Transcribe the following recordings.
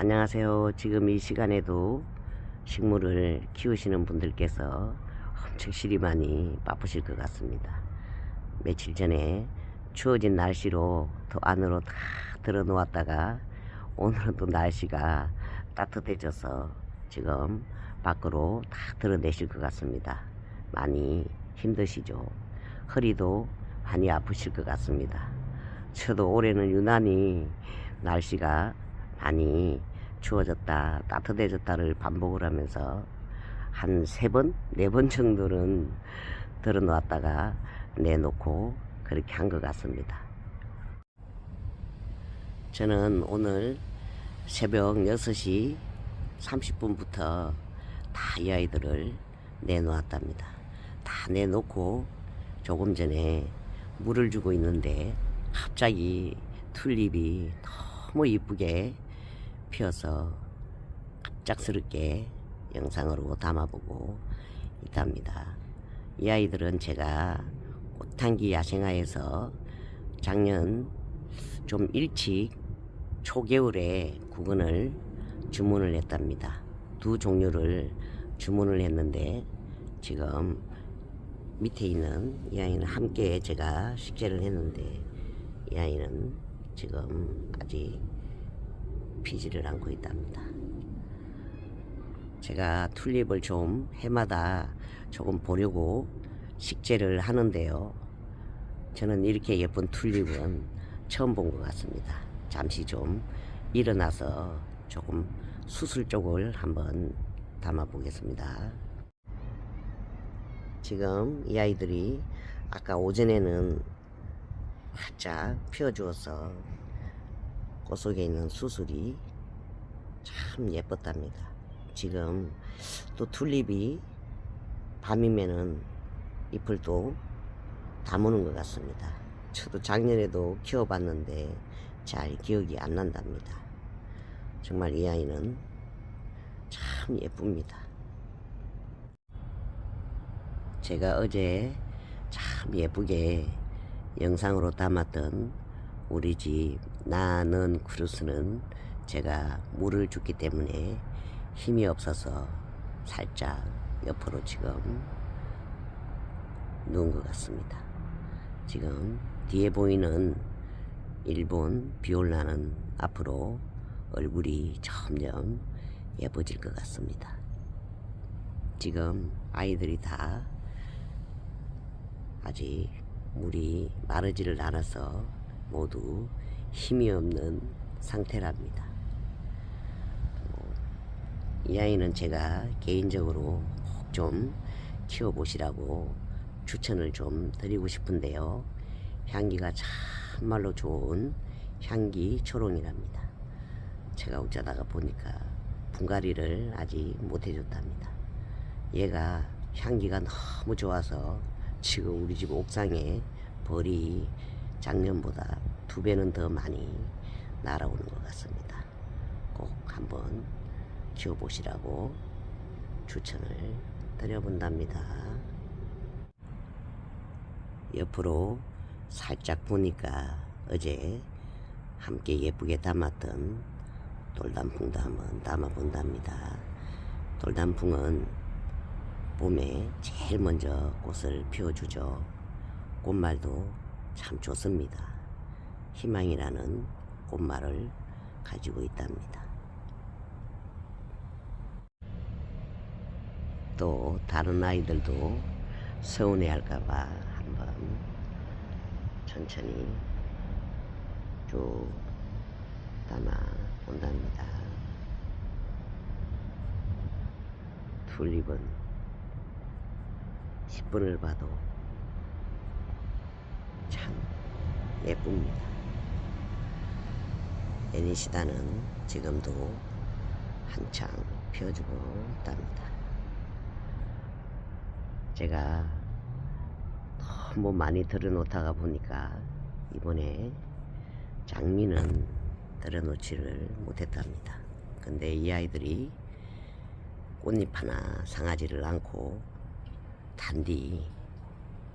안녕하세요. 지금 이 시간에도 식물을 키우시는 분들께서 엄청 실이 많이 바쁘실 것 같습니다. 며칠 전에 추워진 날씨로 더 안으로 다 들어 놓았다가 오늘은 또 날씨가 따뜻해져서 지금 밖으로 다 드러내실 것 같습니다. 많이 힘드시죠? 허리도 많이 아프실 것 같습니다. 저도 올해는 유난히 날씨가 많이 추워졌다 따뜻해졌다를 반복을 하면서 한 세 번, 네 번 정도는 들어 놓았다가 내놓고 그렇게 한 것 같습니다. 저는 오늘 새벽 6시 30분부터 다 이 아이들을 내놓았답니다. 다 내놓고 조금 전에 물을 주고 있는데 갑자기 튤립이 너무 이쁘게 피어서 갑작스럽게 영상으로 담아보고 있답니다. 이 아이들은 제가 꽃향기 야생화에서 작년 좀 일찍 초겨울에 구근을 주문을 했답니다. 두 종류를 주문을 했는데 지금 밑에 있는 이 아이는 함께 제가 식재를 했는데 이 아이는 지금 아직 피지를 않고 있답니다. 제가 튤립을 좀 해마다 조금 보려고 식재를 하는데요. 저는 이렇게 예쁜 튤립은 처음 본 것 같습니다. 잠시 좀 일어나서 조금 수술 쪽을 한번 담아 보겠습니다. 지금 이 아이들이 아까 오전에는 활짝 피워주어서 꽃 속에 있는 수술이 참 예뻤답니다. 지금 또 튤립이 밤이면은 잎을 또 다무는 것 같습니다. 저도 작년에도 키워봤는데 잘 기억이 안 난답니다. 정말 이 아이는 참 예쁩니다. 제가 어제 참 예쁘게 영상으로 담았던 우리 집 나는 크루스는 제가 물을 줬기 때문에 힘이 없어서 살짝 옆으로 지금 누운 것 같습니다. 지금 뒤에 보이는 일본 비올라는 앞으로 얼굴이 점점 예뻐질 것 같습니다. 지금 아이들이 다 아직 물이 마르지를 않아서 모두 힘이 없는 상태랍니다. 어, 이 아이는 제가 개인적으로 꼭 좀 키워보시라고 추천을 좀 드리고 싶은데요. 향기가 참말로 좋은 향기 초롱이랍니다. 제가 어쩌다가 보니까 분갈이를 아직 못 해줬답니다. 얘가 향기가 너무 좋아서 지금 우리 집 옥상에 벌이 작년보다 두 배는 더 많이 날아오는 것 같습니다. 꼭 한번 키워보시라고 추천을 드려본답니다. 옆으로 살짝 보니까 어제 함께 예쁘게 담았던 돌단풍도 한번 담아본답니다. 돌단풍은 봄에 제일 먼저 꽃을 피워주죠. 꽃말도 참 좋습니다. 희망이라는 꽃말을 가지고 있답니다. 또 다른 아이들도 서운해 할까봐 한번 천천히 쭉 담아 본답니다. 튤립은 10분을 봐도 참 예쁩니다. 애니시다는 지금도 한창 피어주고 있답니다. 제가 너무 많이 들여놓다가 보니까 이번에 장미는 들여놓지를 못했답니다. 근데 이 아이들이 꽃잎 하나 상하지를 않고 단디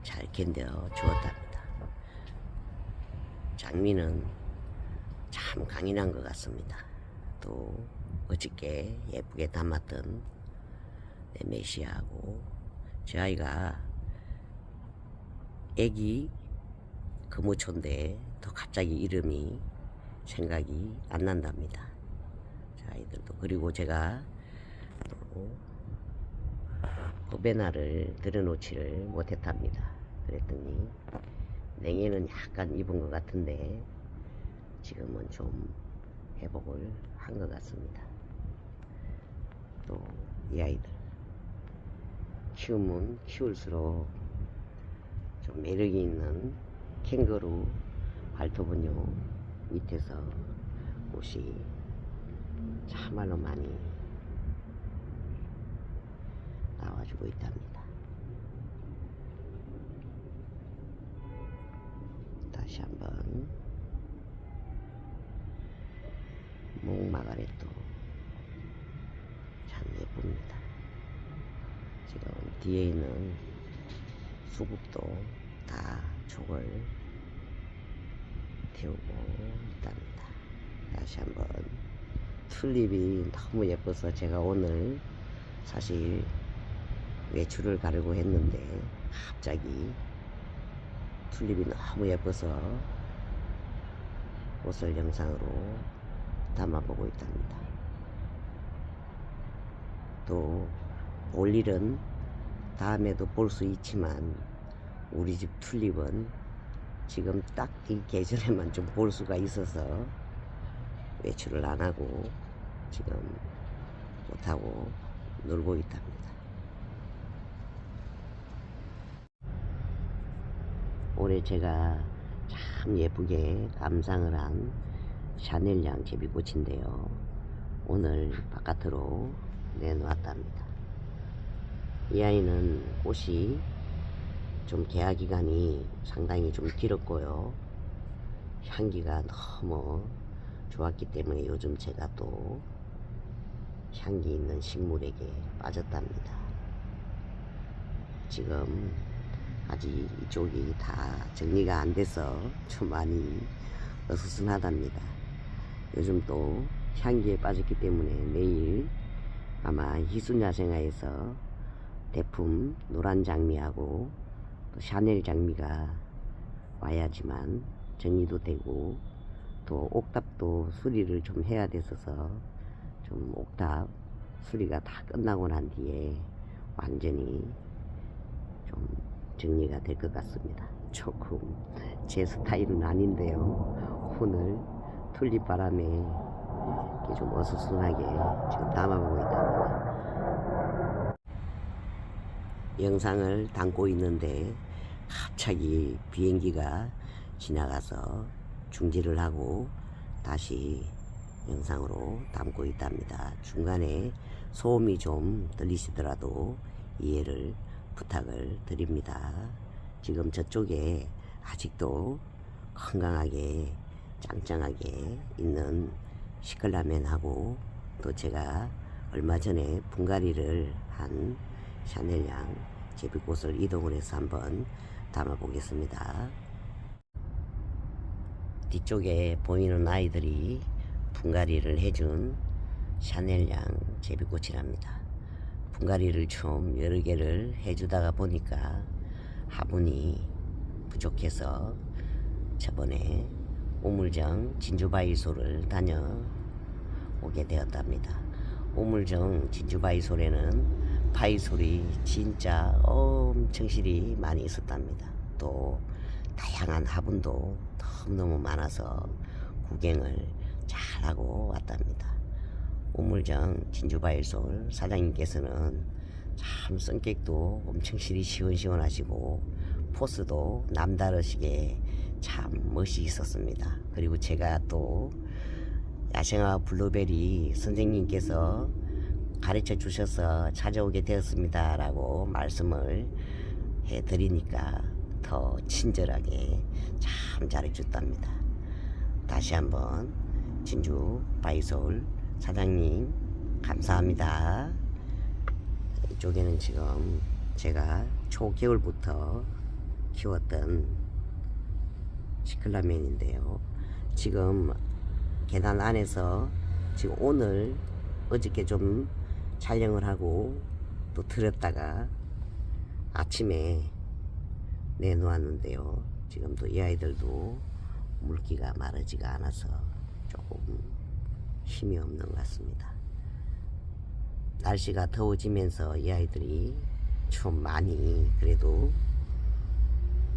잘 견뎌 주었답니다. 장미는 참 강인한 것 같습니다. 또 어저께 예쁘게 담았던 내 메시아하고 제 아이가 애기 금호초인데 더 갑자기 이름이 생각이 안 난답니다. 자, 아이들도 그리고 제가 또 날을 들여놓지를 못했답니다. 그랬더니 냉이는 약간 입은 것 같은데 지금은 좀 회복을 한 것 같습니다. 또 이 아이들 키우면 키울수록 좀 매력이 있는 캥거루 발톱은요 밑에서 옷이 참말로 많이 나와주고 있답니다. 다시 한번 목마가렛도 참 예쁩니다. 지금 뒤에 있는 수국도 다 촉을 태우고 있답니다. 다시 한번 튤립이 너무 예뻐서 제가 오늘 사실 외출을 가려고 했는데 갑자기 튤립이 너무 예뻐서 옷을 영상으로 담아보고 있답니다. 또올 일은 다음에도 볼 수 있지만 우리 집 튤립은 지금 딱 이 계절에만 좀 볼 수가 있어서 외출을 안 하고 지금 못하고 놀고 있답니다. 올해 제가 참 예쁘게 감상을 한 샤넬양 제비꽃인데요. 오늘 바깥으로 내놓았답니다. 이 아이는 꽃이 좀 개화 기간이 상당히 좀 길었고요. 향기가 너무 좋았기 때문에 요즘 제가 또 향기 있는 식물에게 빠졌답니다. 지금 아직 이쪽이 다 정리가 안 돼서 좀 많이 어수선하답니다. 요즘 또 향기에 빠졌기 때문에 내일 아마 희순야생화에서 대품 노란 장미하고 또 샤넬 장미가 와야지만 정리도 되고 또 옥탑도 수리를 좀 해야 됐어서 좀 옥탑 수리가 다 끝나고 난 뒤에 완전히 좀 정리가 될 것 같습니다. 조금 제 스타일은 아닌데요. 오늘 튤립 바람에 이렇게 좀 어수선하게 지금 담아보고 있답니다. 영상을 담고 있는데 갑자기 비행기가 지나가서 중지를 하고 다시 영상으로 담고 있답니다. 중간에 소음이 좀 들리시더라도 이해를 부탁을 드립니다. 지금 저쪽에 아직도 건강하게 짱짱하게 있는 시클라멘하고 또 제가 얼마 전에 분갈이를 한 샤넬양 제비꽃을 이동을 해서 한번 담아 보겠습니다. 뒤쪽에 보이는 아이들이 분갈이를 해준 샤넬양 제비꽃이랍니다. 분갈이를 좀 여러 개를 해주다가 보니까 화분이 부족해서 저번에 우물정 진주바이소를 다녀오게 되었답니다. 우물정 진주바이솔에는 바이솔이 진짜 엄청 실이 많이 있었답니다. 또 다양한 화분도 너무너무 많아서 구경을 잘하고 왔답니다. 우물정 진주바이솔 사장님께서는 참 성격도 엄청 시원시원하시고 포스도 남다르시게 참 멋이 있었습니다. 그리고 제가 또 야생화 블루베리 선생님께서 가르쳐 주셔서 찾아오게 되었습니다. 라고 말씀을 해 드리니까 더 친절하게 참 잘해 줬답니다. 다시 한번 진주 바이솔 사장님 감사합니다. 이쪽에는 지금 제가 초겨울부터 키웠던 시클라멘인데요. 지금 계단 안에서 지금 오늘 어저께 좀 촬영을 하고 또 들었다가 아침에 내놓았는데요. 지금도 이 아이들도 물기가 마르지가 않아서 조금 힘이 없는 것 같습니다. 날씨가 더워지면서 이 아이들이 좀 많이 그래도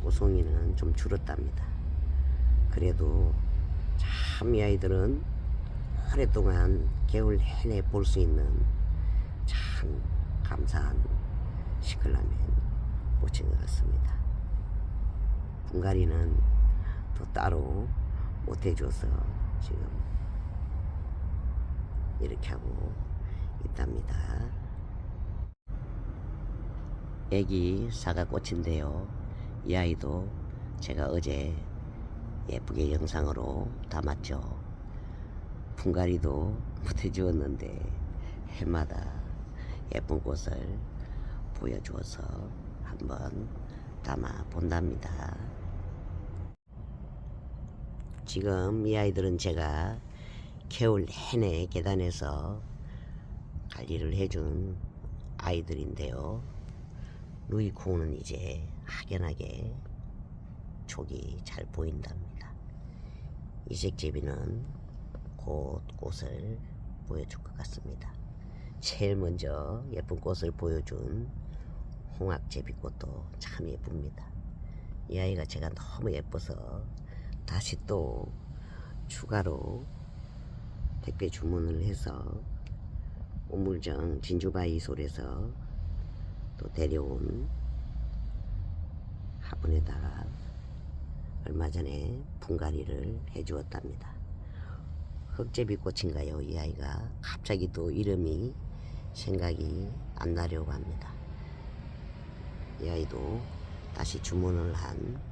고송이는 좀 줄었답니다. 그래도 참 이 아이들은 오랫동안 겨울 내내 볼 수 있는 참 감사한 시클라멘 꽃인 것 같습니다. 분갈이는 또 따로 못 해줘서 지금 이렇게 하고 있답니다. 애기 사과꽃인데요. 이 아이도 제가 어제 예쁘게 영상으로 담았죠. 분갈이도 못해주었는데 해마다 예쁜 꽃을 보여주어서 한번 담아 본답니다. 지금 이 아이들은 제가 겨울 내내 계단에서 관리를 해준 아이들인데요. 루이콩은 이제 확연하게 촉이 잘 보인답니다. 이색제비는 곧 꽃을 보여줄 것 같습니다. 제일 먼저 예쁜 꽃을 보여준 홍학제비꽃도 참 예쁩니다. 이 아이가 제가 너무 예뻐서 다시 또 추가로 택배 주문을 해서 우물정 진주바이솔에서 또 데려온 화분에다가 얼마 전에 분갈이를 해주었답니다. 흑제비 꽃인가요? 이 아이가 갑자기 또 이름이 생각이 안 나려고 합니다. 이 아이도 다시 주문을 한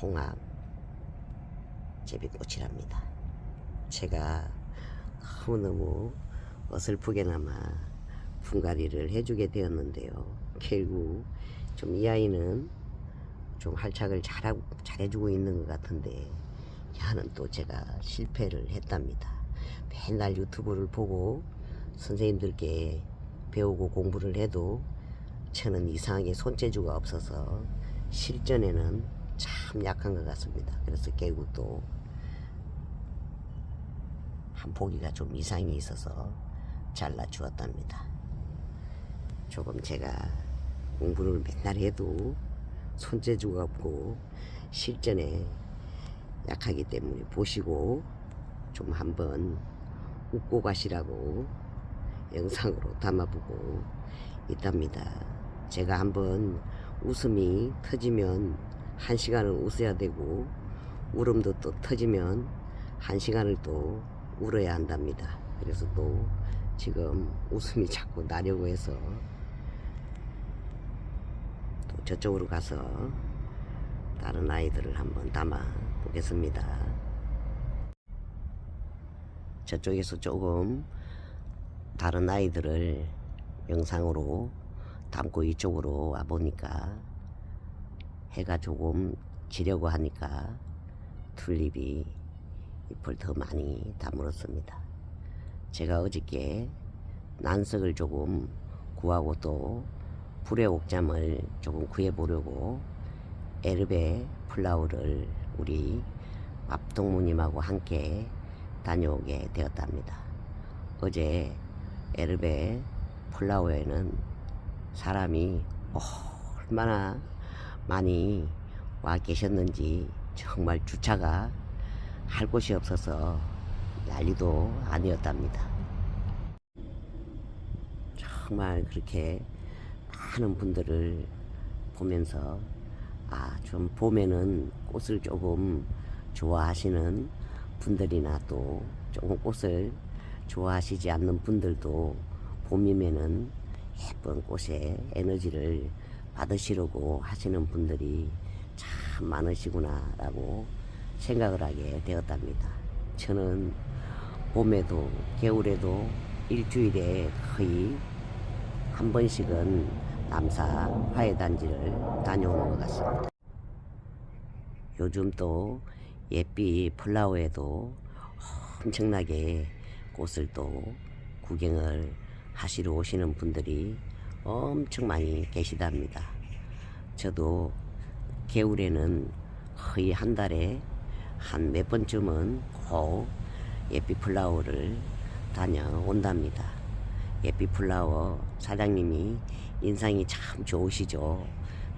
홍합 제비꽃이랍니다. 제가 너무너무 어설프게나마 분갈이를 해주게 되었는데요. 결국 좀 이 아이는 좀 할착을 잘하고 잘해주고 있는 것 같은데 야는 또 제가 실패를 했답니다. 맨날 유튜브를 보고 선생님들께 배우고 공부를 해도 저는 이상하게 손재주가 없어서 실전에는 참 약한 것 같습니다. 그래서 결국 또 한 포기가 좀 이상이 있어서 잘라 주었답니다. 조금 제가 공부를 맨날 해도 손재주가 없고 실전에 약하기 때문에 보시고 좀 한번 웃고 가시라고 영상으로 담아보고 있답니다. 제가 한번 웃음이 터지면 한 시간을 웃어야 되고 울음도 또 터지면 한 시간을 또 울어야 한답니다. 그래서 또 지금 웃음이 자꾸 나려고 해서 또 저쪽으로 가서 다른 아이들을 한번 담아 보겠습니다. 저쪽에서 조금 다른 아이들을 영상으로 담고 이쪽으로 와 보니까 해가 조금 지려고 하니까 튤립이 잎을 더 많이 다물었습니다. 제가 어저께 난석을 조금 구하고 또 불의 옥잠을 조금 구해 보려고 에르베 플라우를 우리 밥동무님하고 함께 다녀오게 되었답니다. 어제 에르베 플라워에는 사람이 얼마나 많이 와 계셨는지 정말 주차가 할 곳이 없어서 난리도 아니었답니다. 정말 그렇게 많은 분들을 보면서 아, 좀 봄에는 꽃을 조금 좋아하시는 분들이나 또 조금 꽃을 좋아하시지 않는 분들도 봄이면은 예쁜 꽃에 에너지를 받으시려고 하시는 분들이 참 많으시구나라고 생각을 하게 되었답니다. 저는 봄에도 겨울에도 일주일에 거의 한 번씩은 남사 화해단지를 다녀오는 것 같습니다. 요즘 또 예삐 플라워에도 엄청나게 꽃을 또 구경을 하시러 오시는 분들이 엄청 많이 계시답니다. 저도 겨울에는 거의 한 달에 한 몇 번쯤은 꼭 예삐 플라워를 다녀온답니다. 예삐 플라워 사장님이 인상이 참 좋으시죠.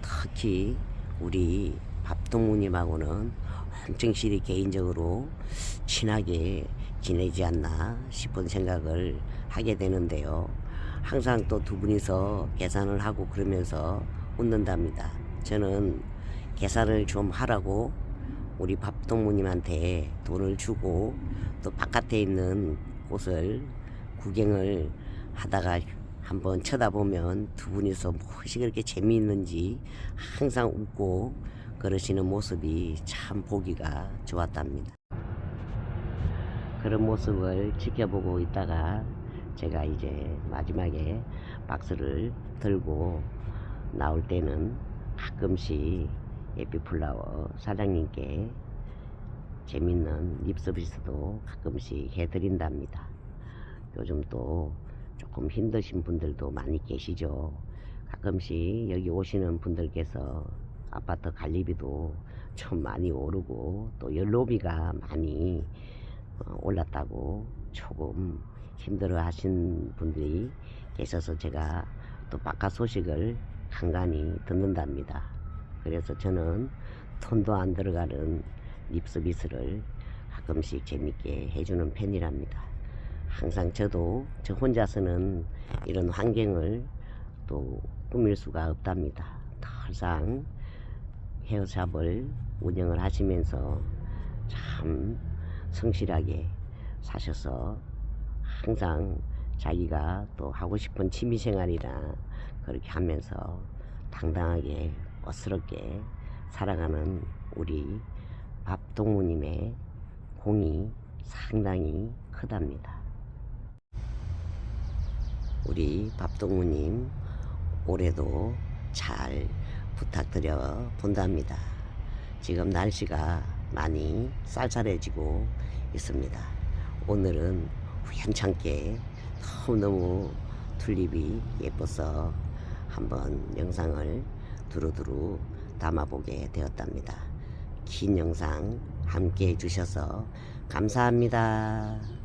특히 우리 밥동무님하고는 엄청 실이 개인적으로 친하게 지내지 않나 싶은 생각을 하게 되는데요. 항상 또 두 분이서 계산을 하고 그러면서 웃는답니다. 저는 계산을 좀 하라고 우리 밥동무님한테 돈을 주고 또 바깥에 있는 곳을 구경을 하다가 한번 쳐다보면 두 분이서 무엇이 그렇게 재미있는지 항상 웃고 그러시는 모습이 참 보기가 좋았답니다. 그런 모습을 지켜보고 있다가 제가 이제 마지막에 박스를 들고 나올 때는 가끔씩 예삐플라워 사장님께 재밌는 립 서비스도 가끔씩 해드린답니다. 요즘 또 조금 힘드신 분들도 많이 계시죠. 가끔씩 여기 오시는 분들께서 아파트 관리비도 좀 많이 오르고 또 연로비가 많이 어, 올랐다고 조금 힘들어 하신 분들이 계셔서 제가 또 바깥 소식을 간간히 듣는답니다. 그래서 저는 돈도 안 들어가는 립 서비스를 가끔씩 재밌게 해주는 편이랍니다. 항상 저도 저 혼자서는 이런 환경을 또 꾸밀 수가 없답니다. 항상 헤어샵을 운영을 하시면서 참 성실하게 사셔서 항상 자기가 또 하고 싶은 취미생활이라 그렇게 하면서 당당하게 멋스럽게 살아가는 우리 밥동무님의 공이 상당히 크답니다. 우리 밥동무님 올해도 잘 부탁드려 본답니다. 지금 날씨가 많이 쌀쌀해지고 있습니다. 오늘은 우연찮게 너무너무 튤립이 예뻐서 한번 영상을 두루두루 담아보게 되었답니다. 긴 영상 함께 해주셔서 감사합니다.